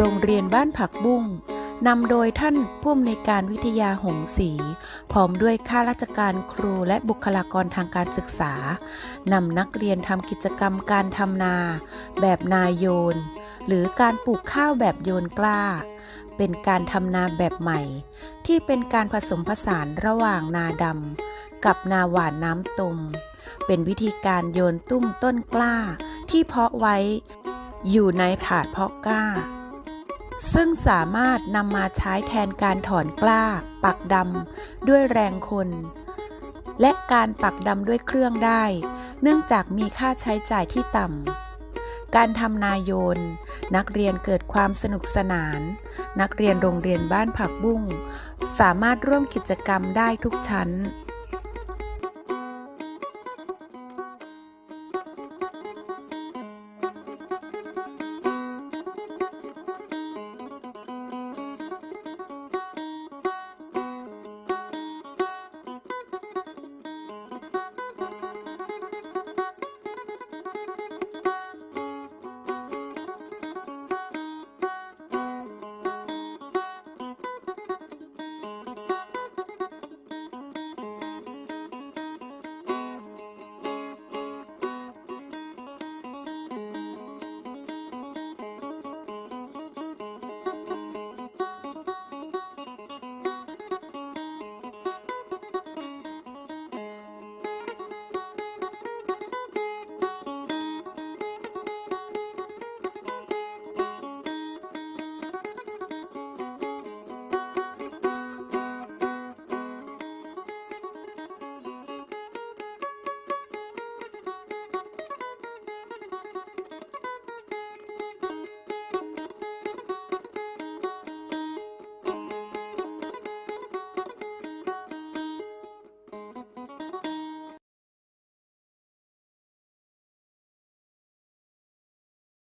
โรงเรียนบ้านผักบุ้งนำโดยท่านผู้อำนวยการวิทยาหงศรีพร้อมด้วยข้าราชการครูและบุคลากรทางการศึกษานำนักเรียนทำกิจกรรมการทำนา แบบนาโยน หรือการปลูกข้าวแบบโยนกล้า เป็นการทำนาแบบใหม่ ที่เป็นการผสมผสานระหว่างนาดำกับนาหวานน้ำตุมเป็นวิธีการโยนตุ้มต้นกล้า ที่เพาะไว้ อยู่ในถาดเพาะกล้า ซึ่งสามารถนำมาใช้แทนการถอนกล้า ปักดำด้วยแรงคน และการปักดำด้วยเครื่องได้ เนื่องจากมีค่าใช้จ่ายที่ต่ำ การทำนายโยน นักเรียนเกิดความสนุกสนาน นักเรียนโรงเรียนบ้านผักบุ้ง สามารถร่วมกิจกรรมได้ทุกชั้น